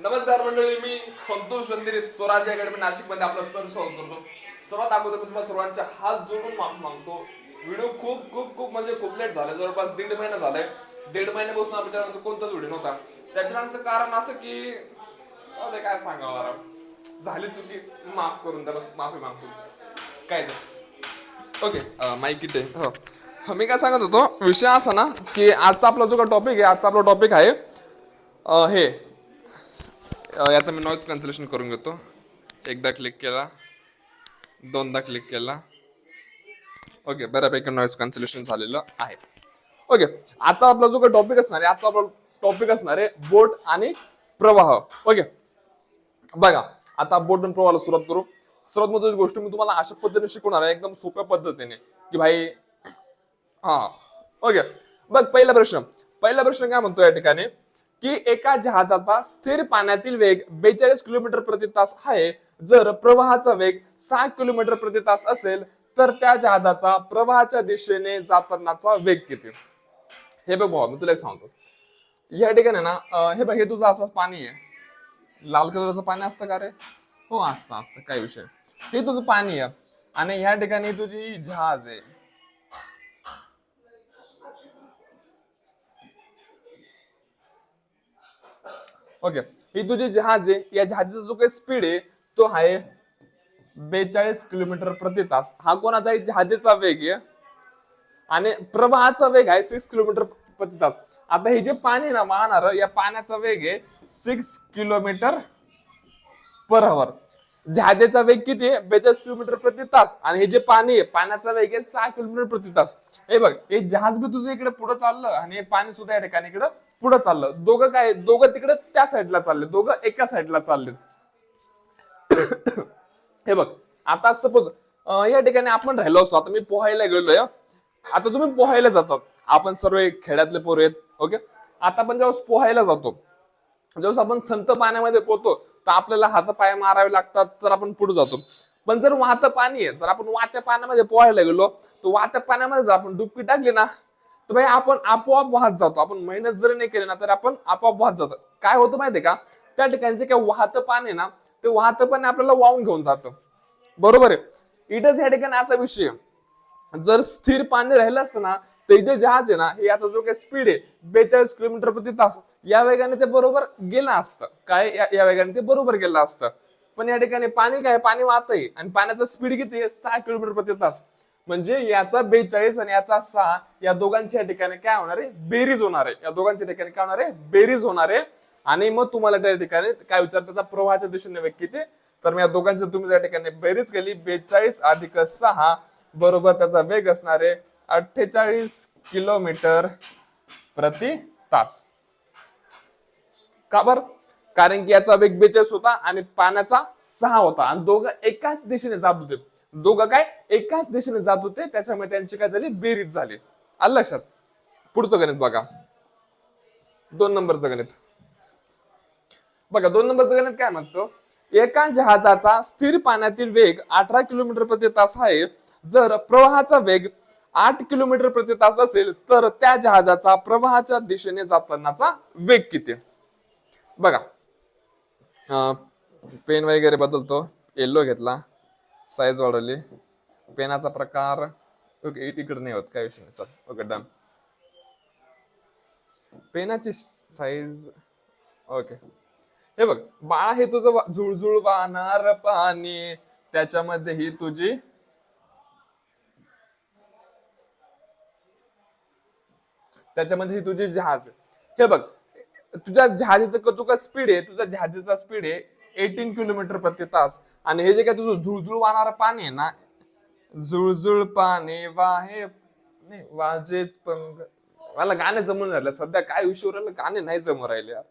नमस्कार मंडळी मी संतोष चंदिरे स्वराज अकॅडमी नाशिकमध्ये आपलं सर स्वागत करतो. सर्वात अगोदर मी तुम्हाला सर्वांच्या हात जोडून माफ मागतो. व्हिडिओ खूप खूप खूप म्हणजे खूप लेट झालाय जवळपास दीड महिना झालाय. दीड महिन्यापासून आमच्या कोणताच व्हिडिओ नव्हता. त्याच्या कारण असं की काय सांगावं आता. झाली चुकी. माफ करून त्याला माफी मागतो. काय ओके माईक इथे. हो. मी काय सांगत होतो? विषय असा ना की आजचा आपला जो टॉपिक आहे आजचा आपला टॉपिक आहे हे याचं मी नॉईज कॅन्सलेशन करून घेतो. एकदा क्लिक केला. दोनदा क्लिक केला. ओके बऱ्यापैकी नॉईज कॅन्सलेशन झालेलं आहे. ओके आता आपला जो काही टॉपिक असणार आहे आता आपला टॉपिक असणार आहे बोट आणि प्रवाह. ओके बघा आता बोट आणि प्रवाहाला सुरुवात करू. सर्वात महत्वाची गोष्ट मी तुम्हाला अशा पद्धतीने शिकवणार आहे एकदम सोप्या पद्धतीने. की भाई हा. ओके बघ पहिला प्रश्न. पहिला प्रश्न काय म्हणतो या ठिकाणी? की एका जहाजाचा स्थिर पाण्यातील वेग बेचाळीस किलोमीटर प्रति तास आहे. जर प्रवाहाचा वेग सहा किलोमीटर प्रति तास असेल तर त्या जहाजाचा प्रवाहाच्या दिशेने जातानाचा वेग किती? हे बघ भाऊ मी तुला एक सांगतो. या ठिकाणी ना हे बघ हे तुझं असं पाणी आहे. लाल कलरचं पाणी असतं का रे? हो असतं असतं काय विषय हे तुझं पाणी आहे. आणि ह्या ठिकाणी तुझी जहाज आहे. ओके ही तुझी जहाज आहे. या जहाजाचा जो काही स्पीड आहे तो आहे बेचाळीस किलोमीटर प्रति तास. हा कोणाचा आहे जहाजेचा वेग आहे. आणि प्रवाहाचा वेग आहे सिक्स किलोमीटर प्रति तास. आता हे जे पाणी आहे ना वाहणार या पाण्याचा वेग आहे सिक्स किलोमीटर पर आवर जहाजाचा वेग किती आहे? बेचाळीस किलोमीटर प्रति तास. आणि हे जे पाणी आहे पाण्याचा वेग आहे सहा किलोमीटर प्रति तास. हे बघ हे जहाज बी तुझं इकडे पुढे चाललं आणि हे पाणी सुद्धा या ठिकाणी इकडे पुढे चाललं. दोघं काय दोघं तिकडे त्या साईडला चालले. दोघं एका साईडला चालले हे बघ आता सपोज या ठिकाणी आपण राहिलो असतो. आता मी पोहायला गेलोय आता तुम्ही पोहायला जातात. आपण सर्व एक खेड्यातले पोर आहेत ओके? आता आपण जेव्हा पोहायला जातो जेव्हा आपण संत पाण्यामध्ये पोहतो तर आपल्याला हात पाय मारावे लागतात तर आपण पुढे जातो. पण जर वाहतं पाणी आहे जर आपण वाहत्या पाण्यामध्ये पोहायला गेलो तर वाहत्या पाण्यामध्ये जर आपण डुबकी टाकली ना तर भाई आपण आपोआप वाहत जातो. आपण मेहनत जरी नाही केली ना तर आपण आपोआप वाहत जातो. काय होतं माहितीये का? त्या ठिकाणी जे काही वाहतं पाणी आहे ना ते वाहतं पाणी आपल्याला वाहून घेऊन जातं. बरोबर आहे? इथंच या ठिकाणी असा विषय जर स्थिर पाणी राहिलं असतं ना तर इथे जहाज आहे ना हे याचा जो काही स्पीड आहे बेचाळीस किलोमीटर प्रति तास या वेगाने ते बरोबर गेलं असतं. काय या- या वेगाने ते बरोबर गेलं असतं. पण या ठिकाणी पाणी काय पाणी वाहतंय आणि पाण्याचा स्पीड किती आहे? सहा किलोमीटर प्रति तास. म्हणजे याचा बेचाळीस आणि याचा सहा या दोघांच्या या ठिकाणी काय होणार आहे? बेरीज होणार आहे. या दोघांच्या ठिकाणी काय होणार आहे? बेरीज होणार आहे. आणि मग तुम्हाला त्या ठिकाणी काय विचार त्याचा प्रवाहाच्या दिशेने वेग किती तर या दोघांची तुम्ही त्या ठिकाणी बेरीज केली. बेचाळीस अधिक सहा बरोबर त्याचा वेग असणार आहे अठ्ठेचाळीस किलोमीटर प्रति तास. का बर? कारण की याचा वेग बेचाळीस होता आणि पाण्याचा सहा होता. आणि दोघं एकाच दिशेने जात होते. दोघं काय? एकाच दिशेने जात होते. त्याच्यामुळे त्यांची काय झाली? बेरीज झाली. आलं लक्षात? पुढचं गणित बघा. दोन नंबरचं गणित. बघा दोन नंबरचं गणित काय म्हणतो? एका जहाजाचा स्थिर पाण्यातील वेग अठरा किलोमीटर प्रति तास आहे. जर प्रवाहाचा वेग आठ किलोमीटर प्रति तास असेल तर त्या जहाजाचा प्रवाहाच्या दिशेने जातानाचा वेग किती? बघा. पेन वगैरे बदलतो. येल्लो घेतला. साईज वाढवली. पेनाचा प्रकार ओके इकडे नाही होत काय विषय नाही. चल ओके डन पेनाची साईज ओके. हे बघ बाळा हे तुझं झुळझुळ वाहणार पाणी. त्याच्यामध्ये ही तुझी त्याच्यामध्ये ही तुझी जहाज. हे बघ तुझ्या जहाजेचं जो काय स्पीड आहे तुझ्या जहाजाचा स्पीड आहे एटीन किलोमीटर प्रति तास. आणि हे जे काय तुझं झुळझुळ वाहणारं पाणी आहे ना झुळझुळ पाणी वाहे नाही वाजेच पंग. मला गाणे जमून राहिले सध्या काय विषयावर राहिलं गाणे नाही जमून राहिले यार.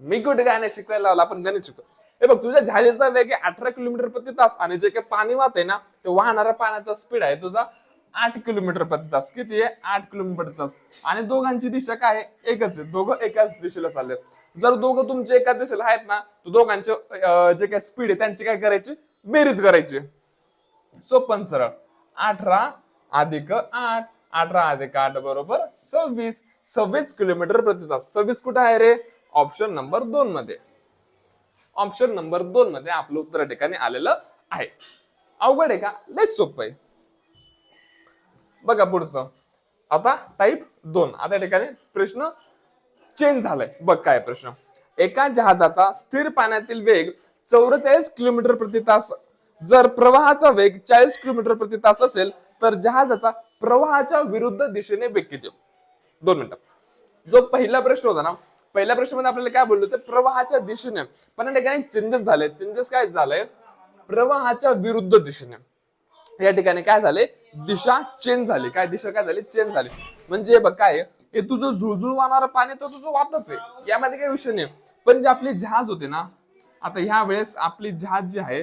मी कुठे गाणे शिकवायला लावला? आपण गाणे शिकतो हे बघ तुझ्या जहाजाचा वेग आहे अठरा किलोमीटर प्रति तास. आणि जे काही पाणी वाहत आहे ना ते वाहणाऱ्या पाण्याचा स्पीड आहे तुझा आठ किलोमीटर प्रति तास. किती आहे? आठ किलोमीटर प्रति तास. आणि दोघांची दिशा काय आहे? एकच आहे. दोघं एकाच दिशेला चालले जर दोघं तुमचे एकाच दिशेला आहेत ना तर दोघांचे जे काय स्पीड आहे त्यांची काय करायची? बेरीज करायची. सोपन सरळ. अठरा अधिक आठ. अठरा अधिक आठ बरोबर सव्वीस. सव्वीस किलोमीटर प्रति तास. सव्वीस कुठे आहे रे? ऑप्शन नंबर दोन मध्ये. ऑप्शन नंबर दोन मध्ये आपलं उत्तर ठिकाणी आलेलं आहे. अवघड आहे का? लय सोपं आहे. बघा पुढचं. आता टाईप दोन. आता या ठिकाणी प्रश्न चेंज झालाय. बघ काय प्रश्न. एका जहाजाचा स्थिर पाण्यातील वेग चौवेचाळीस किलोमीटर प्रति तास. जर प्रवाहाचा वेग चाळीस किलोमीटर प्रति तास असेल तर जहाजाचा प्रवाहाच्या विरुद्ध दिशेने वेग किती? दोन मिनिटं. जो पहिला प्रश्न होता ना पहिल्या प्रश्नामध्ये आपल्याला काय बोललो ते प्रवाहाच्या दिशेने. पण या ठिकाणी चेंजेस झाले. चेंजेस काय झालंय प्रवाहाच्या विरुद्ध दिशेने. या ठिकाणी काय झाले? दिशा चेंज झाली. काय दिशा काय झाली? चेंज झाली. म्हणजे बघ काय हे तुझं झुळझुळ वाहणारं पाणी तर तुझं वाहतच आहे. यामध्ये काही विषय नाही पण जे आपली जहाज होते ना आता ह्या वेळेस आपली जहाज जी आहे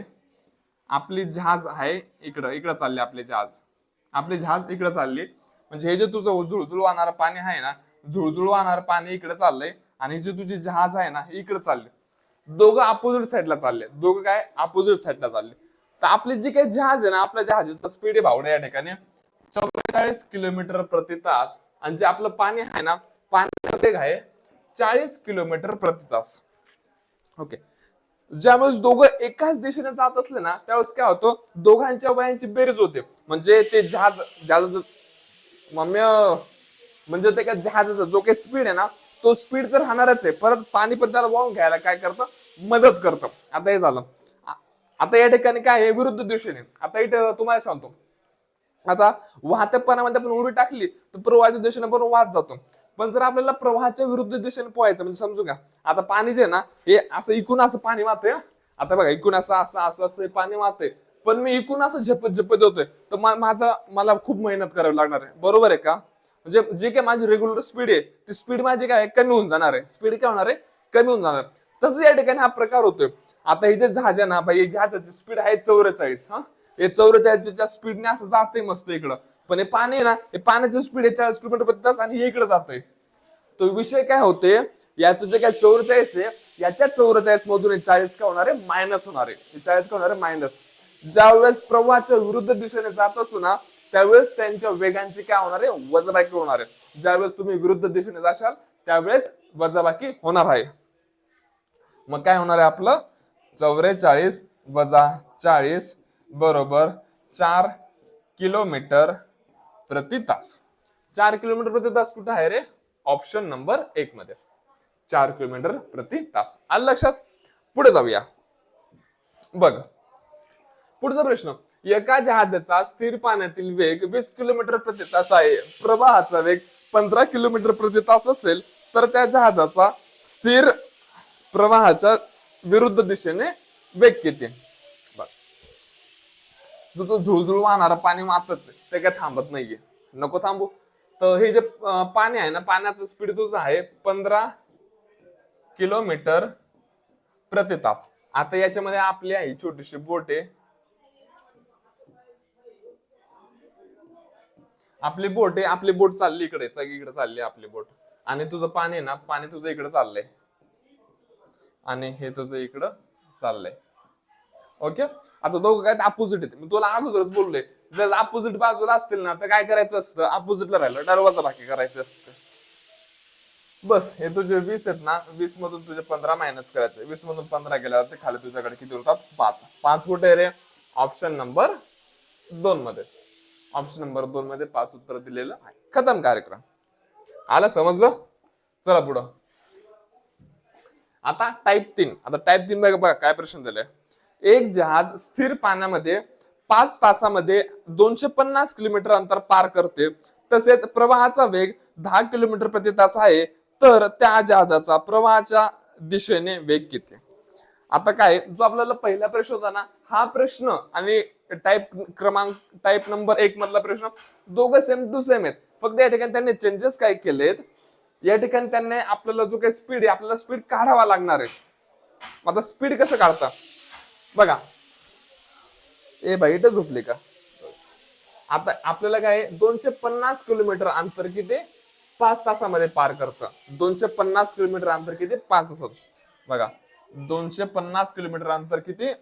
आपली जहाज आहे इकडं इकडं चालले आपले जहाज. आपले जहाज इकडे चालले. म्हणजे हे जे तुझं झुळझुळ वाहणारं पाणी आहे ना झुळझुळ वाहणारं पाणी इकडे चाललंय आणि जे तुझी जहाज आहे ना इकडे चालले. दोघं अपोजिट साईडला चालले. दोघं काय? अपोजिट साईडला चालले. तर आपले जे काही जहाज आहे ना आपल्या जहाजाचा स्पीड आहे भावडे या ठिकाणी. चौवेचाळीस किलोमीटर प्रति तास. आणि जे आपलं पाणी आहे ना पाण्याचा वेग आहे चाळीस किलोमीटर प्रति तास. ओके ज्यावेळेस दोघं एकाच दिशेने जात असले ना त्यावेळेस काय होतं दोघांच्या वयांची बेरीज होते. म्हणजे ते जहाज जहाज मम्मी म्हणजे ते काय जहाजाचा जो काही स्पीड आहे ना तो स्पीड तर राहणारच आहे. परत पाणी पण त्याला वाहून घ्यायला काय करतं? मदत करतं. आता हे झालं. आता या ठिकाणी काय आहे? विरुद्ध दिशेने. आता इथं तुम्हाला सांगतो. आता वाहतपणामध्ये आपण उडी टाकली तर प्रवाहाच्या दिशेने पण वाहत जातो. पण जर आपल्याला प्रवाहाच्या विरुद्ध दिशेने पोहायचं म्हणजे समजू का? आता पाणी जे आहे ना हे असं इकून असं पाणी वाहतंय आता बघा इकून असं असं असं असं पाणी वाहतंय. पण मी इकून असं झपत झपत होतोय. तर माझा मला खूप मेहनत करावी लागणार आहे. बरोबर आहे का? म्हणजे जे काय माझी रेग्युलर स्पीड आहे ती स्पीड माझी काय कमी होऊन जाणार आहे. स्पीड काय होणार आहे? कमी होऊन जाणार तसंच या ठिकाणी हा प्रकार होतोय. आता इथे जे ना भाई जहाजाची स्पीड आहे चौवेचाळीस हा? हे चौवेचाळीसच्या स्पीडने असं जातंय मस्त इकडं. पण हे पाणी आहे ना हे पाण्याची स्पीड आहे चाळीस किलोमीटर प्रति तास आणि हे इकडे जातंय. तो विषय काय होते याचं जे काय चौवेचाळीस आहे याच्या चौवेचाळीस मधून चाळीस का होणार आहे? मायनस होणार आहे. चाळीस का होणार आहे? मायनस ज्यावेळेस प्रवाहाच्या विरुद्ध दिशेने जात असतो ना त्यावेळेस त्यांच्या वेगांची काय होणार आहे? वजबाकी होणार आहे. ज्यावेळेस तुम्ही विरुद्ध दिशेने जाशाल त्यावेळेस वजाबाकी होणार आहे. मग काय होणार आहे आपलं? चौवेचाळीस वजा चाळीस बरोबर चार किलोमीटर प्रति तास. चार किलोमीटर प्रति तास कुठं आहे रे? ऑप्शन नंबर एक मध्ये. चार किलोमीटर प्रति तास. आलं लक्षात? पुढे जाऊया. बघ. पुढचा प्रश्न. एका जहाजाचा स्थिर पाण्यातील वेग वीस किलोमीटर प्रति तास आहे. प्रवाहाचा वेग पंधरा किलोमीटर प्रति तास असेल तर त्या जहाजाचा स्थिर प्रवाहाच्या विरुद्ध दिशेने वेग किती बघ. जो तो झुळझुळ वाहणारा पाणी वाचत ते काय थांबत नाहीये. नको थांबू. तर हे जे पाणी आहे ना पाण्याचं स्पीड तुझं आहे पंधरा किलोमीटर प्रति तास. आता याच्यामध्ये आपली आहे छोटीशी बोट आहे. आपली बोट आहे आपली बोट चालली इकडे इकडे चालली आहे आपली बोट. आणि तुझं पाणी आहे ना पाणी तुझं इकडे चाललंय. आणि हे तुझं इकडं चाललंय. ओके आता दोघं काय अपोजिट येते मी तुला अगोदरच बोललोय. जर अपोजिट बाजूला असतील ना तर काय करायचं असतं? अपोजिटला राहिलं. डरवाचा बाकी करायचं असतं. बस हे तुझे वीस आहेत ना वीस मधून तुझे पंधरा मायनस करायचे वीस मधून पंधरा गेल्यावर ते खाली तुझ्याकडे किती होतात? पाच. पाच कुठे रे? ऑप्शन नंबर दोन मध्ये. ऑप्शन नंबर दोन मध्ये पाच उत्तर दिलेलं आहे. खतम कार्यक्रम. आलं? समजलं? चला पुढं. आता टाईप तीन. आता टाईप तीन बघा बघा काय प्रश्न झालाय. एक जहाज स्थिर पाण्यामध्ये पाच तासामध्ये दोनशे पन्नास किलोमीटर अंतर पार करते. तसेच प्रवाहाचा वेग दहा किलोमीटर प्रति तास आहे. तर त्या जहाजाचा प्रवाहाच्या दिशेने वेग किती? आता काय जो आपल्याला पहिला प्रश्न होता ना हा प्रश्न आणि टाईप क्रमांक टाईप नंबर एक मधला प्रश्न दोघं सेम टू सेम आहेत. फक्त या ठिकाणी त्यांनी चेंजेस काय केलेत? या ठिकाणी त्यांनी आपल्याला जो काही स्पीड आहे आपल्याला स्पीड काढावा लागणार आहे. आता स्पीड कसं काढता? बघा. ए भाई इथं झोपली का? आता आपल्याला काय दोनशे पन्नास किलोमीटर अंतर किती? पाच तासामध्ये पार करतं. दोनशे पन्नास किलोमीटर अंतर किती? पाच तासात. बघा. दोनशे पन्नास किलोमीटर अंतर किती?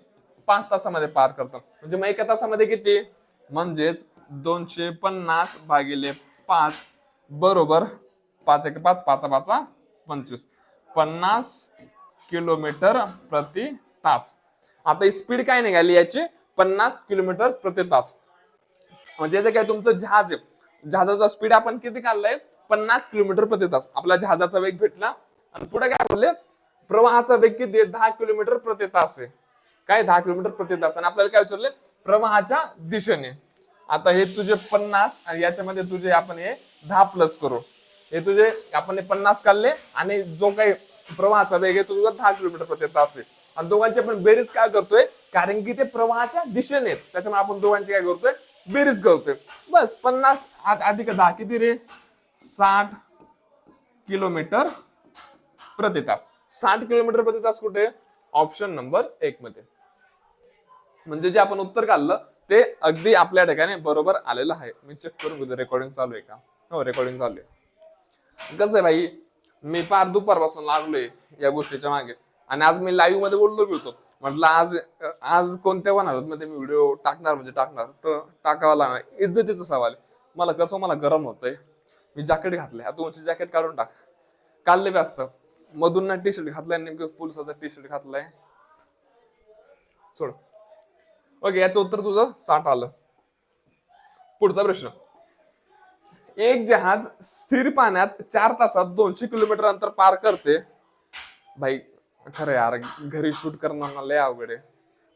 पाच तासामध्ये पार करतं. म्हणजे मग एका तासामध्ये किती? म्हणजेच दोनशे पन्नास भागिले पाच बरोबर पाच एक पाच पाच पाचा पंचवीस. पन्नास किलोमीटर प्रति तास. आता ही स्पीड काय निघाली याची? पन्नास किलोमीटर प्रति तास. म्हणजे जे काय तुमचं जहाज आहे जहाजाचा स्पीड आपण किती काढलाय? पन्नास किलोमीटर प्रति तास. आपला जहाजाचा वेग भेटला. आणि पुढे काय बोलले? प्रवाहाचा वेग किती दहा किलोमीटर प्रति तास आहे. काय? दहा किलोमीटर प्रति तास. आणि आपल्याला काय विचारले? प्रवाहाच्या दिशेने. आता हे तुझे पन्नास आणि याच्यामध्ये तुझे आपण हे दहा प्लस करू. हे तुझे आपण हे पन्नास काढले आणि जो काही प्रवाहाचा वेग आहे तो तुझा दहा किलोमीटर प्रति तास आहे आणि दोघांची आपण बेरीज काय करतोय? कारण की ते प्रवाहाच्या दिशेने आहेत. त्याच्यामुळे आपण दोघांची काय करतोय? बेरीज करतोय. बस पन्नास अधिक दहा? किती रे? साठ किलोमीटर प्रति तास. साठ किलोमीटर प्रति तास कुठे? ऑप्शन नंबर एक मध्ये. म्हणजे जे आपण उत्तर काढलं ते अगदी आपल्या ठिकाणी बरोबर आलेलं आहे. मी चेक करून घेतो. रेकॉर्डिंग चालू आहे का? हो रेकॉर्डिंग चालू आहे. कसं आहे भाई मी पार दुपारपासून लागलोय या गोष्टीच्या मागे. आणि आज मी लाईव्हमध्ये बोललो मी होतो. म्हटलं आज आज कोणत्या होणार मध्ये मी व्हिडिओ टाकणार म्हणजे टाकणार? तर टाकावा लागणार. इज्जतीचा सवाल मला कसं मला गरम होतंय. मी जॅकेट घातलंय. आता तुमची जॅकेट काढून टाक. काढले बी असतं मधून टी शर्ट घातलाय नेमकं पोलिसाचा टी शर्ट घातलाय. सोड. ओके याचं उत्तर तुझं साठ आलं. पुढचा प्रश्न. एक जहाज स्थिर पाण्यात चार तासात दोनशे किलोमीटर अंतर पार करते. भाई खरं यार घरी शूट करणं लय अवघड आहे.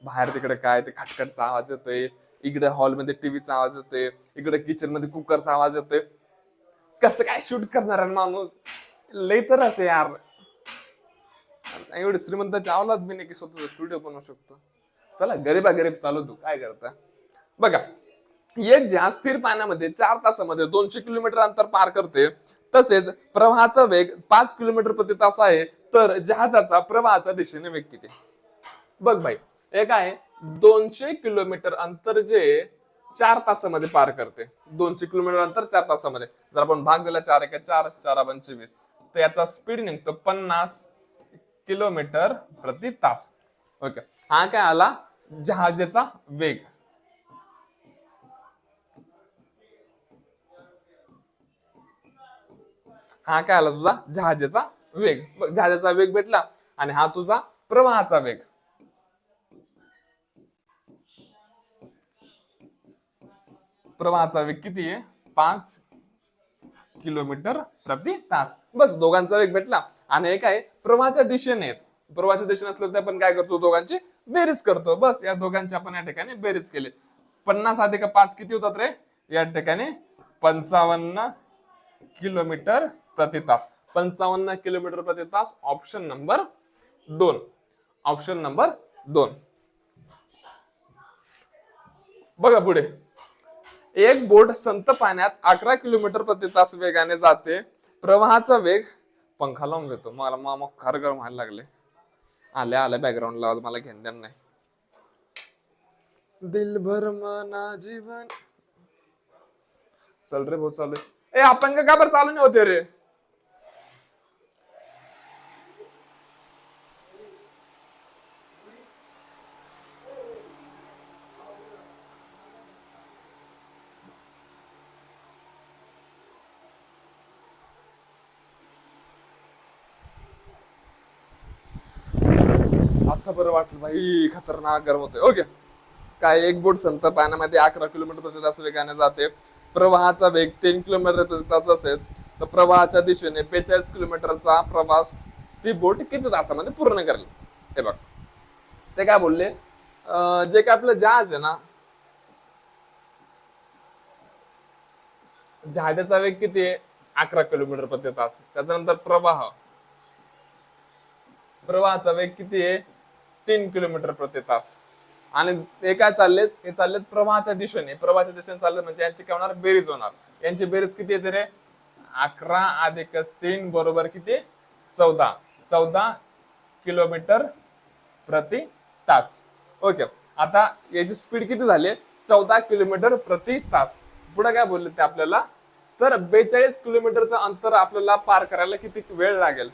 बाहेर तिकडे काय ते खटखटचा आवाज येतोय. इकडे हॉलमध्ये टीव्हीचा आवाज येतोय. इकडे किचनमध्ये कुकरचा आवाज येतोय. कसं काय शूट करणार माणूस? लय तर असे यार. एवढे श्रीमंत अवलाद बी नाही की स्वतःचा स्टुडिओ बनवू शकतो. चला गरीबा गरीब चालू तू. काय करता? बघा एक जहाज स्थिर पाण्यामध्ये चार तासामध्ये दोनशे किलोमीटर अंतर पार करते तसेच प्रवाहाचा वेग पाच किलोमीटर प्रति तास आहे तर जहाजाचा प्रवाहाच्या दिशेने वेग किती? बघ भाई एक आहे दोनशे किलोमीटर अंतर जे चार तासामध्ये पार करते. दोनशे किलोमीटर अंतर चार तासामध्ये. जर आपण भाग दिला चार एका चार चार पंचवीस तर याचा स्पीड निघतो पन्नास किलोमीटर प्रति तास. ओके. हा काय आला? जहाजेचा वेग. हा काय आला तुझा? जहाजेचा वेग. जहाजाचा वेग भेटला आणि हा तुझा प्रवाहाचा वेग. प्रवाहाचा वेग किती आहे? पाच किलोमीटर प्रति तास. बस दोघांचा वेग भेटला. आणि एक आहे प्रवाहाच्या दिशेने प्रवाहाच्या दिशेने असलं तर आपण काय करतो? दोघांची बेरीज करतो. बस या दोघांची आपण या ठिकाणी बेरीज केली. पन्नास अधिक पाच किती होतात रे? या ठिकाणी पंचावन्न किलोमीटर प्रति तास. पंचावन्न किलोमीटर प्रति तास ऑप्शन नंबर दोन. ऑप्शन नंबर दोन. बघा पुढे. एक बोट संत पाण्यात अकरा किलोमीटर प्रति तास वेगाने जाते. प्रवाहाचा वेग पंखा लावून घेतो. मला मामा खार गरम व्हायला लागले. आल्या आल्या बॅकग्राऊंड लावा मला घेण देण नाही. दिल भर मना जीवन. चल रे भाऊ चालू ए आपण का बरं चालू नाही होते रे आता बरं वाटलं भाई खतरनाक गरम होतोय. ओके. काय एक बोट संत पाण्यामध्ये अकरा किलोमीटर प्रति तास वेगाने जाते. प्रवाहाचा वेग तीन किलोमीटर प्रति तास असेल. तर प्रवाहाच्या दिशेने बेचाळीस किलोमीटरचा प्रवास ती बोट किती तासामध्ये पूर्ण करेल? हे बघ. ते काय बोलले? जे काय आपलं जहाज आहे ना जहाजाचा वेग किती आहे? अकरा किलोमीटर प्रति तास. त्याच्यानंतर प्रवाह. प्रवाहाचा वेग किती आहे? तीन किलोमीटर प्रति तास. आणि हे काय चाललेत? हे चाललेत प्रवाहाच्या दिशेने. प्रवाहाच्या दिशेने चालले म्हणजे यांची काय होणार? बेरीज होणार. यांची बेरीज किती येते रे? अकरा अधिक तीन बरोबर किती? चौदा. चौदा किलोमीटर प्रति तास. ओके. आता याची स्पीड किती झाली? चौदा किलोमीटर प्रति तास. पुढे काय बोलले ते आपल्याला? तर बेचाळीस किलोमीटरचं अंतर आपल्याला पार करायला किती वेळ लागेल?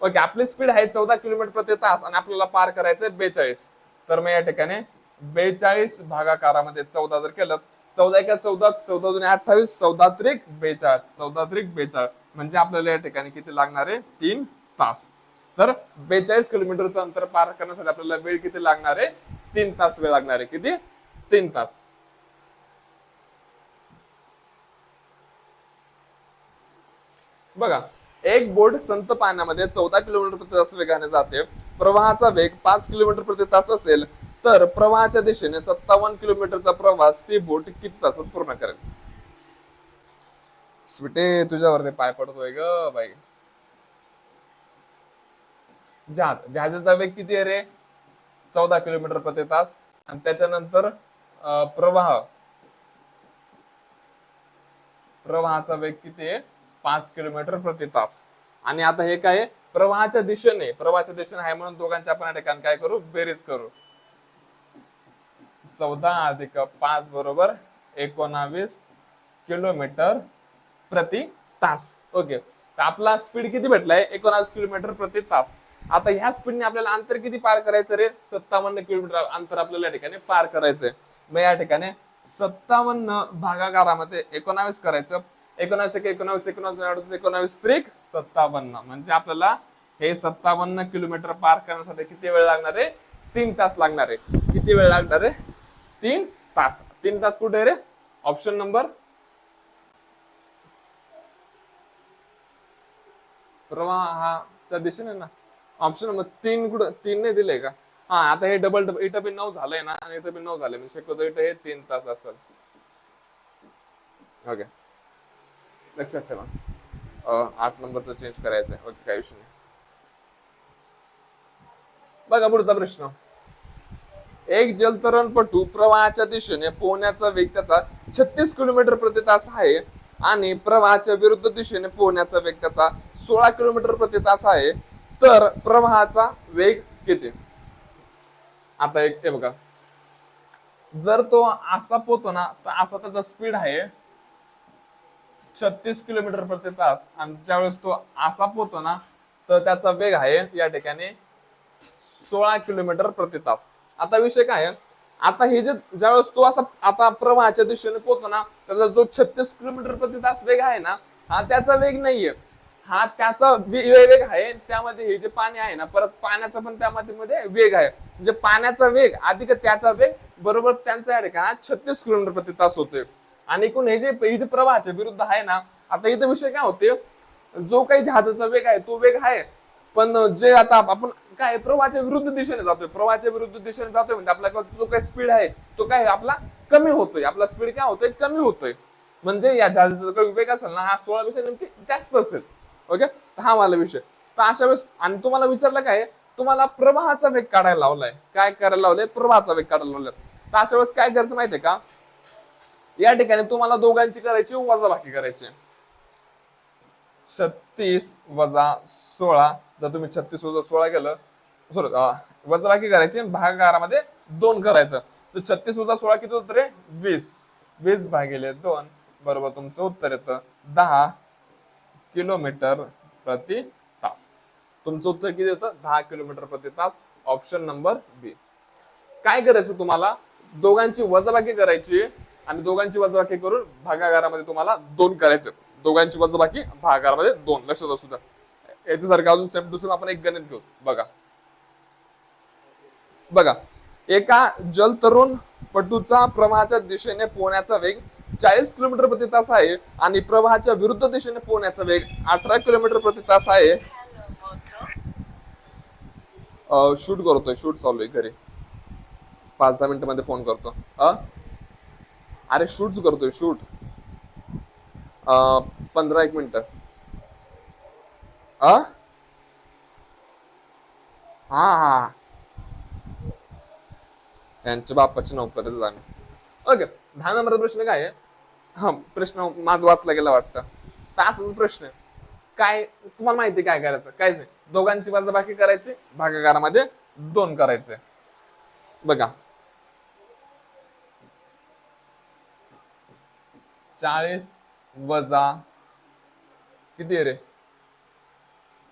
ओके आपली स्पीड आहे चौदा किलोमीटर प्रति तास आणि आपल्याला पार करायचंय बेचाळीस. तर मग या ठिकाणी बेचाळीस भागाकारामध्ये चौदा जर केलं चौदा एका चौदा चौदा जुने अठ्ठावीस चौदा त्रिक बेचाळीस चौदा त्रिक बेचाळीस म्हणजे आपल्याला या ठिकाणी किती लागणार आहे? तीन तास. तर बेचाळीस किलोमीटरचं अंतर पार करण्यासाठी आपल्याला वेळ किती लागणार आहे? तीन तास वेळ लागणार आहे. किती? तीन तास. बघा. एक बोट संत पाण्यामध्ये चौदा किलोमीटर प्रति तास वेगाने जाते. प्रवाहाचा वेग पाच किलोमीटर प्रति तास असेल तर प्रवाहाच्या दिशेने सत्तावन्न किलोमीटरचा प्रवास ती बोट किती तासात पूर्ण करेल? स्वीटे तुझ्यावरती पाय पडतोय ग बाई. जहाज जहाजाचा वेग किती आहे रे? चौदा किलोमीटर प्रति तास. आणि त्याच्यानंतर प्रवाह. प्रवाहाचा वेग किती आहे? पाच किलोमीटर प्रति तास. आणि आता हे काय आहे? प्रवाहाच्या दिशेने प्रवाहाच्या दिशेने आहे म्हणून दोघांच्या आपण या ठिकाणी काय करू? बेरीज करू. चौदा अधिक पाच बरोबर एकोणावीस किलोमीटर प्रति तास. ओके. तर आपला स्पीड किती भेटलाय? एकोणावीस किलोमीटर प्रति तास. आता ह्या स्पीडने आपल्याला अंतर किती पार करायचं रे? सत्तावन्न किलोमीटर अंतर आपल्याला या ठिकाणी पार करायचंय. मग या ठिकाणी सत्तावन्न भागाकारामध्ये एकोणावीस करायचं. एकोणावीस एक एकोणावीस एकोणावीस अडतीस, एकोणावीस त्रिक सत्तावन्न. म्हणजे आपल्याला हे सत्तावन्न किलोमीटर पार करण्यासाठी किती वेळ लागणार आहे? तीन तास लागणार आहे. किती वेळ लागणार आहे? तीन तास. तीन तास कुठे आहे रे? ऑप्शन नंबर प्रवाहाच्या दिशेने ना. ऑप्शन नंबर तीन कुठं? तीन नाही दिलंय का? हा आता हे डबल डबल इथं बी नऊ झालंय ना आणि इथं बी नऊ झालंय. म्हणजे शक्यतो इथं हे तीन तास असेल. ओके लक्षात ठेवा. आठ आठ तर चेंज करायचंय. ओके काय विषय नाही. बघा पुढचा प्रश्न. एक जलतरणपटू प्रवाहाच्या दिशेने पोहण्याचा वेग त्याचा छत्तीस किलोमीटर प्रति तास आहे आणि प्रवाहाच्या विरुद्ध दिशेने पोहण्याचा वेग त्याचा सोळा किलोमीटर प्रति तास आहे. तर प्रवाहाचा वेग किती? आता एक ते बघा. जर तो असा पोहतो ना तर असा त्याचा स्पीड आहे छत्तीस किलोमीटर प्रति तास. आणि ज्यावेळेस तो असा पोहतो ना तर त्याचा वेग आहे या ठिकाणी सोळा किलोमीटर प्रति तास. आता विषय काय आता हे जे ज्यावेळेस तो असा आता प्रवाहाच्या दिशेने पोहतो ना त्याचा जो छत्तीस किलोमीटर प्रति तास वेग आहे ना हा त्याचा वेग नाहीये. हा त्याचा वेग आहे. त्यामध्ये हे जे पाणी आहे ना परत पाण्याचा पण त्यामध्ये मध्ये वेग आहे. म्हणजे पाण्याचा वेग अधिक त्याचा वेग बरोबर त्यांचा या ठिकाणी छत्तीस किलोमीटर प्रति तास होतोय. आणि एकूण हे जे हे जे प्रवाहाच्या विरुद्ध आहे ना आता इथं विषय काय होते जो काही जहाजाचा वेग आहे तो वेग आहे. पण जे आता आपण काय प्रवाहाच्या विरुद्ध दिशेने जातोय. प्रवाहाच्या विरुद्ध दिशेने जातोय म्हणजे आपला जो काही स्पीड आहे तो काय आपला कमी होतोय. आपला स्पीड काय होतोय? कमी होतोय. म्हणजे या जहाजाचा काही वेग असेल ना हा सोळा विषय नेमकी जास्त असेल. ओके? हा मला विषय. तर अशा वेळेस आणि तुम्हाला विचारलं काय? तुम्हाला प्रवाहाचा वेग काढायला लावलाय. काय करायला लावलाय? प्रवाहाचा वेग काढायला लावलाय. तर अशा वेळेस काय करायचं माहितीये का? या ठिकाणी तुम्हाला दोघांची करायची वजाबाकी करायची. छत्तीस वजा सोळा. जर तुम्ही छत्तीस वजा सोळा केलं सॉरी वजाबाकी करायची भागाकारामध्ये दोन करायचं. तर छत्तीस वजा सोळा किती होत रे? वीस. वीस भागिले दोन बरोबर तुमचं उत्तर येतं दहा किलोमीटर प्रति तास. तुमचं उत्तर किती येतं दहा किलोमीटर प्रति तास. ऑप्शन नंबर बी काय करायचं तुम्हाला? दोघांची वजाबाकी करायची. आणि दोघांची वजाबाकी करून भागाकारामध्ये तुम्हाला दोन करायचं. दोघांची वजाबाकी भागाकारामध्ये दोन. लक्षात असू द्या. याच्यासारखं अजून सेम दुसरं आपण एक गणित घेऊ. बघा. बघा. एका जलतरुण पटूचा प्रवाहाच्या दिशेने पोहण्याचा वेग चाळीस किलोमीटर प्रति तास आहे आणि प्रवाहाच्या विरुद्ध दिशेने पोहण्याचा वेग अठरा किलोमीटर प्रति तास आहे. शूट करतोय. शूट चालू आहे घरी. पाच दहा मिनिटं मध्ये फोन करतो. अ? अरे शूट करतोय शूट. पंधरा एक मिनिट. हा हा. यांच्या बापाची नोकरीच आम्ही ओके दहा नंबरचा प्रश्न काय आहे? हा प्रश्न माझा वाचला गेला वाटतं. तर असाच प्रश्न काय तुम्हाला माहिती काय करायचं? काहीच नाही. दोघांची बाकी करायची भागाकारामध्ये दोन करायचे. बघा. चाळीस वजा किती रे?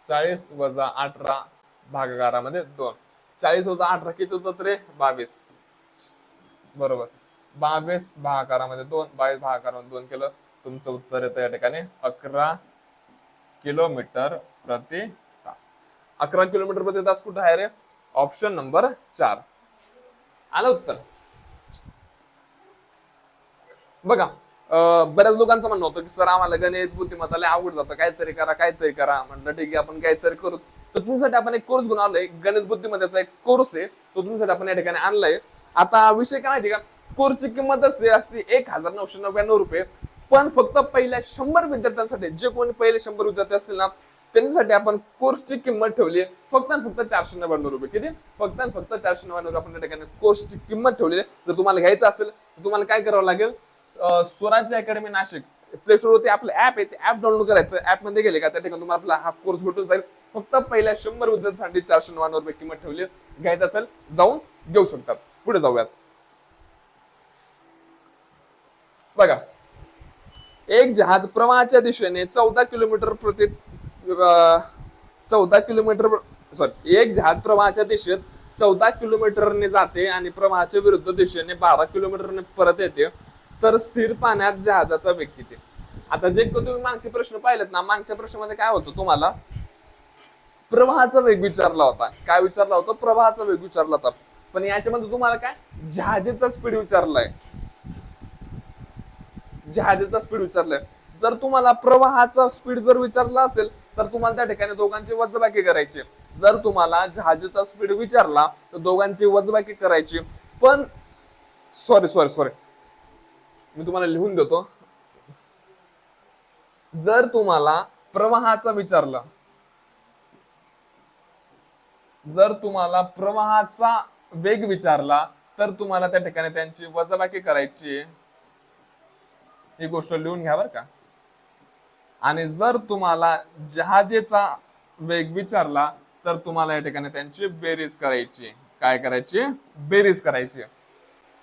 चाळीस वजा अठरा भागाकारामध्ये म्हणजे दोन. चाळीस वजा अठरा किती होतात रे? बावीस. बरोबर. बावीस भागाकारामध्ये म्हणजे दोन. बावीस भागाकारामध्ये म्हणजे दोन केलं. तुमचं उत्तर येतं या ठिकाणी. अकरा किलोमीटर प्रति तास. अकरा किलोमीटर प्रति तास कुठं आहे रे? ऑप्शन नंबर चार. आलं उत्तर? बघा. बऱ्याच लोकांचं म्हणणं होतं की सर आम्हाला गणित बुद्धिमत्ता लय अवघड जातं. काहीतरी करा काहीतरी करा. म्हणलं ठीक आहे आपण काहीतरी करू. तर तुमच्यासाठी आपण एक कोर्स घेऊन आलोय. गणित बुद्धिमत्तेचा एक कोर्स आहे. तो तुमच्यासाठी आपण या ठिकाणी आणलाय. आता विषय काय माहिती का? कोर्सची किंमत असते असते एक हजार नऊशे नव्याण्णव रुपये. पण फक्त पहिल्या शंभर विद्यार्थ्यांसाठी जे कोणी पहिले शंभर विद्यार्थी असतील ना त्यांच्यासाठी आपण कोर्सची किंमत ठेवली आहे. फक्त आणि फक्त चारशे नव्याण्णव रुपये. किती? फक्त आणि फक्त चारशे नव्याण्णव रुपये आपण त्या ठिकाणी कोर्सची किंमत ठेवली आहे. जर तुम्हाला घ्यायचं असेल तर तुम्हाला काय करावं लागेल? स्वराज्य अकॅडमी नाशिक. प्ले स्टोर वरती आपलं ऍप आहे ते ऍप डाउनलोड करायचं. ऍपमध्ये गेले का त्या ठिकाणी तुम्हाला आपला हा कोर्स भेटून जाईल. फक्त पहिल्या शंभर विद्यार्थ्यांसाठी चारशे नव्याण्णव रुपये किंमत ठेवली घ्यायचं असेल जाऊन घेऊ शकतात पुढे जाऊयात. बघा एक जहाज प्रवाहाच्या दिशेने चौदा किलोमीटर प्रति चौदा किलोमीटर सॉरी एक जहाज प्रवाहाच्या दिशेत चौदा किलोमीटरने जाते आणि प्रवाहाच्या विरुद्ध दिशेने बारा किलोमीटरने परत येते. तर स्थिर पाण्यात जहाजाचा वेग किती आता जे तुम्ही मागचे प्रश्न पाहिलेत ना मागच्या प्रश्नामध्ये काय होतं तुम्हाला? प्रवाहाचा वेग विचारला होता. काय विचारला होता? प्रवाहाचा वेग विचारला होता. पण याच्यामध्ये तुम्हाला काय? जहाजेचा स्पीड विचारलाय. जहाजेचा स्पीड विचारलाय. जर तुम्हाला प्रवाहाचा स्पीड जर विचारला असेल तर तुम्हाला त्या ठिकाणी दोघांची वजबाकी करायची. जर तुम्हाला जहाजेचा स्पीड विचारला तर दोघांची वजबाकी करायची. पण सॉरी सॉरी सॉरी मी तुम्हाला लिहून देतो. जर तुम्हाला प्रवाहाचा विचारला जर तुम्हाला प्रवाहाचा वेग विचारला तर तुम्हाला त्या ठिकाणी त्यांची वजाबाकी करायची ही गोष्ट लिहून घ्या बरं का. आणि जर तुम्हाला जहाजेचा वेग विचारला तर तुम्हाला या ठिकाणी त्यांची बेरीज करायची. काय करायची? बेरीज करायची.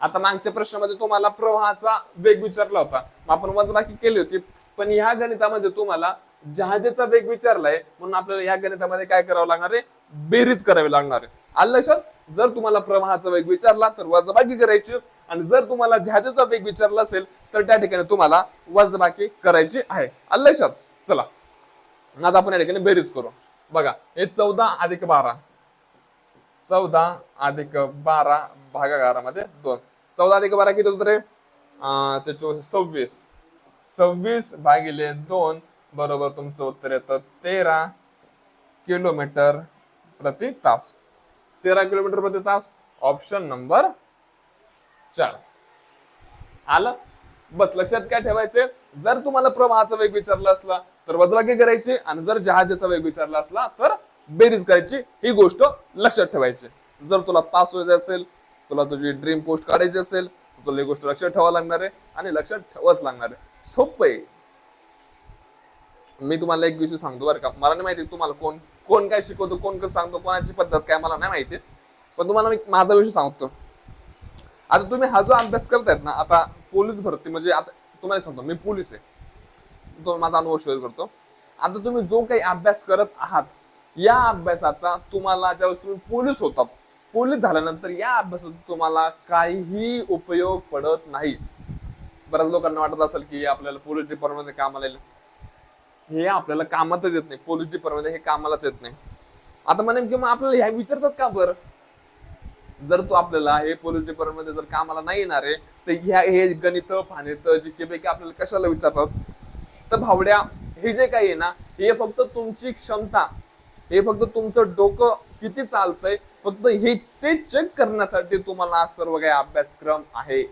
आता मागच्या प्रश्नामध्ये तुम्हाला प्रवाहाचा वेग विचारला होता. आपण वजबाकी केली होती. पण ह्या गणितामध्ये तुम्हाला जहाजेचा वेग विचारलाय. म्हणून आपल्याला या गणितामध्ये काय करावं लागणार आहे? बेरीज करावी लागणार आहे. आलं लक्षात? जर तुम्हाला प्रवाहाचा वेग विचारला तर वजबाकी करायची. आणि जर तुम्हाला जहाजाचा वेग विचारला असेल तर त्या ठिकाणी तुम्हाला वजबाकी करायची आहे. आलं लक्षात? चला. आता आपण या ठिकाणी बेरीज करू. बघा हे चौदा अधिक बारा. चौदा अधिक बारा भागाकारामध्ये दोन. चौदा अधिक बारा किती होतं रे? त्याचे सव्वीस. सव्वीस भागिले दोन बरोबर तुमचं उत्तर येतं तेरा किलोमीटर प्रति तास. तेरा किलोमीटर प्रति तास ऑप्शन नंबर चार. आलं? बस लक्षात काय ठेवायचे? जर तुम्हाला प्रवाहाचा वेग विचारला असला तर वजबाकी करायची आणि जर जहाजाचा वेग विचारला असला तर बेरीज करायची ही गोष्ट लक्षात ठेवायची. जर तुला पास व्हायचं असेल तुला तुझी ड्रीम पोस्ट काढायची असेल तर तुला ही गोष्ट लक्षात ठेवावं लागणार आहे आणि लक्षात ठेवाच लागणार आहे. सोपं आहे. मी तुम्हाला एक विषय सांगतो बरं का. मला नाही माहिती तुम्हाला कोण कोण काय शिकवतो कोण कसं सांगतो कोणाची पद्धत काय मला नाही माहिती. पण तुम्हाला मी माझा विषय सांगतो. आता तुम्ही हा जो अभ्यास करतायत ना आता पोलीस भरती म्हणजे आता तुम्हाला सांगतो मी पोलीस आहे. तो माझा अनुभव शेअर करतो. आता तुम्ही जो काही अभ्यास करत आहात या अभ्यासाचा तुम्हाला ज्यावेळेस तुम्ही पोलीस होतात पोलीस झाल्यानंतर या अभ्यासाचा तुम्हाला काहीही उपयोग पडत नाही. बऱ्याच लोकांना वाटत असेल की आपल्याला पोलीस डिपार्टमेंट कामाला येईल. हे आपल्याला कामातच येत नाही. पोलीस डिपार्टमेंट हे कामालाच येत नाही. आता म्हणेन की मग आपल्याला ह्या विचारतात का बरं? जर तो आपल्याला हे पोलीस डिपार्टमेंट जर कामाला नाही येणार आहे तर ह्या हे गणित फानित जी के पैकी आपल्याला कशाला विचारतात? तर भावड्या हे जे काही आहे ना हे फक्त तुमची क्षमता. हे फक्त तुमचं डोकं किती चालतंय फक्त हे ते चेक करण्यासाठी तुम्हाला हा सर्व काही अभ्यासक्रम आहे.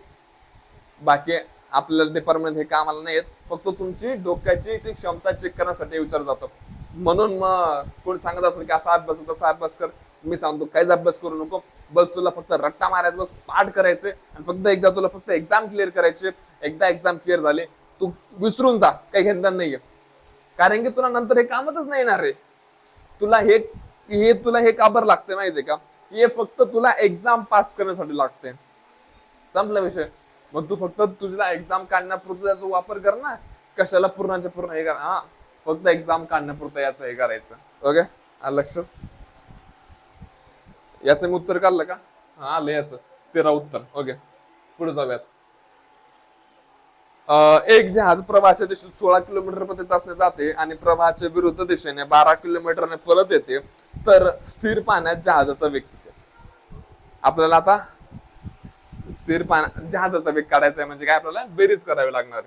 बाकी आपल्याला डिपार्टमेंट हे कामाला नाही येत फक्त तुमची डोक्याची ती क्षमता चेक करण्यासाठी विचार जातो. म्हणून मग कोणी सांगत असेल की असा अभ्यास कर, तसा अभ्यास कर. मी सांगतो काहीच अभ्यास करू नको. बस तुला फक्त रट्टा मारायचा बस पाठ करायचे आणि फक्त एकदा तुला फक्त एक्झाम क्लिअर करायचे. एकदा एक्झाम क्लिअर झाले तू विसरून जा काही घेणार नाहीये. कारण की तुला नंतर हे कामतच नाही येणार रे तुला हे हे तुला हे काबर लागते माहितीये का? हे फक्त तुला एक्झाम पास करण्यासाठी लागते संपला विषय. मग तू फक्त तुझ्या एक्झाम काढण्यापुरता याचा वापर कर ना. कशाला पूर्णाच्या पूर्ण हे कर. हा फक्त एक्झाम काढण्यापुरतं याचं हे करायचं. ओके? आलं लक्ष? याचं मी उत्तर काढलं का? हा आलं याचं. तेरा उत्तर. ओके. पुढे जाऊयात. एक जहाज प्रवाहाच्या दिशेत सोळा किलोमीटर प्रति तासने जाते आणि प्रवाहाच्या विरुद्ध दिशेने बारा किलोमीटरने परत येते तर स्थिर पाण्यात जहाजाचा वेग किती आपल्याला आता स्थिर पाण्या जहाजाचा वेग काढायचा आहे म्हणजे काय आपल्याला? बेरीज करावी लागणार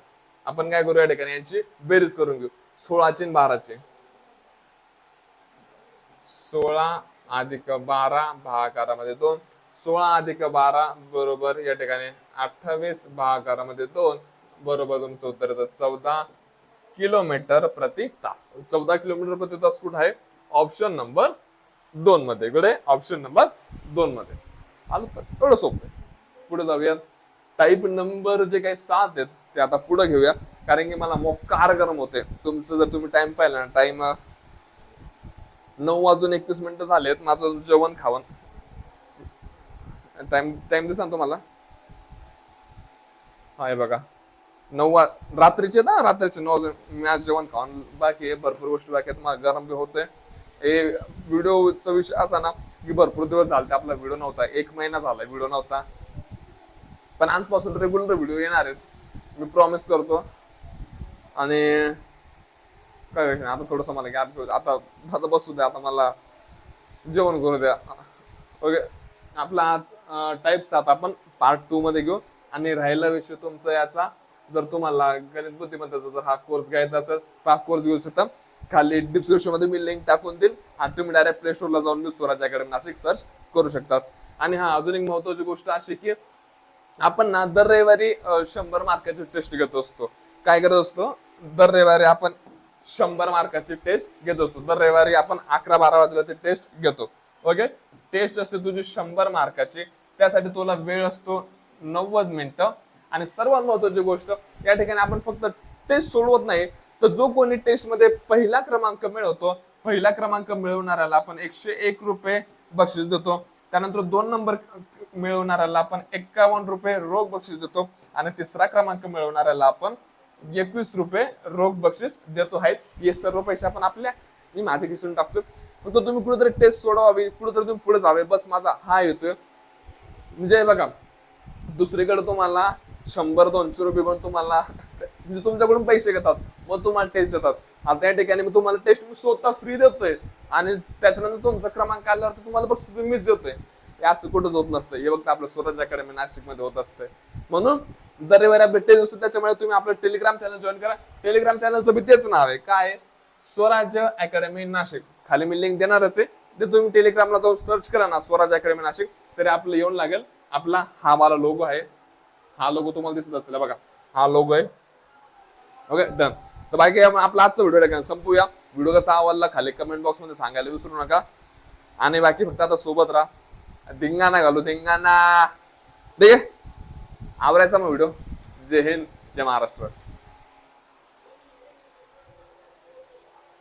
आपण काय करू या ठिकाणी? यांची बेरीज करून घेऊ. सोळाची आणि बाराची. सोळा अधिक बारा भागाकारामध्ये दोन. सोळा अधिक बारा बरोबर या ठिकाणी अठ्ठावीस भागाकारामध्ये दोन. बरोबर तुमचं उत्तर येतं. चौदा किलोमीटर प्रति तास. चौदा किलोमीटर प्रति तास कुठं आहे? ऑप्शन नंबर दोन मध्ये. इकडे ऑप्शन नंबर दोन मध्ये. आलं तर एवढं सोपं आहे. पुढे जाऊयात टाईप नंबर जे काही सात आहेत ते आता पुढे घेऊया. कारण की मला मोकार गरम होते. तुमचं जर तुम्ही टाइम पाहिला ना टाइम नऊ वाजून एकवीस मिनिटं झालेत. माझं जेवण खावण टाइम टाइम दिसा तुम्हाला? हाय बघा. नऊ रात्रीचे ना रात्रीचे नऊ मॅच मी आज जेवण खाऊन बाकी आहे. भरपूर गोष्टी बाकी आहेत. मला गरम बी होते हे व्हिडिओचा विषय असा ना की भरपूर दिवस झाले आपला व्हिडिओ नव्हता. एक महिना झाला व्हिडिओ नव्हता. पण आजपासून रेग्युलर व्हिडिओ येणार आहेत. मी प्रॉमिस करतो. आणि काय नाही, आता थोडस मला गॅप घेऊ आता आता बसू द्या. आता मला जेवण करू द्या. ओके. आपला आज टाईपचा आता आपण पार्ट टू मध्ये घेऊ. आणि राहिला विषय तुमचा याचा. जर तुम्हाला गणित बुद्धिमत्ताचा जर हा कोर्स घ्यायचा असेल तर हा कोर्स घेऊ शकता. खाली डिस्क्रिप्शनमध्ये मी लिंक टाकून देईल. आणि तुम्ही डायरेक्ट प्ले स्टोरला जाऊन मी स्वराज अकॅडमी नाशिक सर्च करू शकतात आणि हा अजून एक महत्वाची गोष्ट अशी की आपण ना दर रविवारी शंभर मार्काची टेस्ट घेत असतो. काय करत असतो? दर रविवारी आपण शंभर मार्काची टेस्ट घेत असतो. दर रविवारी आपण अकरा बारा वाजल्याची टेस्ट घेतो. ओके? टेस्ट असते तुझी शंभर मार्काची त्यासाठी तुला वेळ असतो नव्वद मिनिटं. आणि सर्वात महत्वाची गोष्ट या ठिकाणी आपण फक्त टेस्ट सोडवत नाही तर जो कोणी टेस्टमध्ये पहिला क्रमांक मिळवतो पहिला क्रमांक मिळवणाऱ्याला आपण एकशे एक रुपये बक्षीस देतो. त्यानंतर दोन नंबर मिळवणाऱ्याला आपण एकावन्न रुपये रोख बक्षीस देतो. आणि तिसरा क्रमांक मिळवणाऱ्याला आपण एकवीस रुपये रोख बक्षीस देतो आहेत हे सर्व पैसे आपण आपल्या मी माझे खिसून टाकतो फक्त तुम्ही कुठेतरी टेस्ट सोडवावी कुठेतरी तुम्ही पुढे जावे. बस माझा हा येतोय. म्हणजे बघा दुसरीकडे तुम्हाला शंभर दोनशे रुपये पण तुम्हाला म्हणजे तुमच्याकडून पैसे घेतात. मग तुम्हाला टेस्ट देतात. आता या ठिकाणी मी तुम्हाला टेस्ट मी स्वतः फ्री देतोय. आणि त्याच्यानंतर तुमचा क्रमांक आल्यावर तर तुम्हाला बक्षीस मीच देतोय. हे असं कुठंच होत नसतं हे फक्त आपलं स्वतःच्या अकॅडमी नाशिकमध्ये होत असतंय. म्हणून दर वेळा आपले टेस्ट असतो त्याच्यामुळे तुम्ही आपलं टेलिग्राम चॅनल जॉईन करा. टेलिग्राम चॅनलचं बी तेच नाव आहे. काय आहे? स्वराज्य अकॅडमी नाशिक. खाली मी लिंक देणारच आहे. ते तुम्ही टेलिग्रामला जाऊन सर्च करा ना स्वराज अकॅडमी नाशिक. तरी आपलं येऊन लागेल. आपला हा मला लोगो आहे. हा लोगो तुम्हाला दिसत असेल. बघा. हा लोगो आहे. ओके डन तर बाकी आपला आजचा व्हिडिओ संपूया. व्हिडिओ कसा आवडला खाली कमेंट बॉक्समध्ये सांगायला विसरू नका. आणि बाकी फक्त आता सोबत राहा. धिंगाणा घालू धिंगाणा. दे आवरायचा मग व्हिडिओ जय हिंद जय महाराष्ट्र.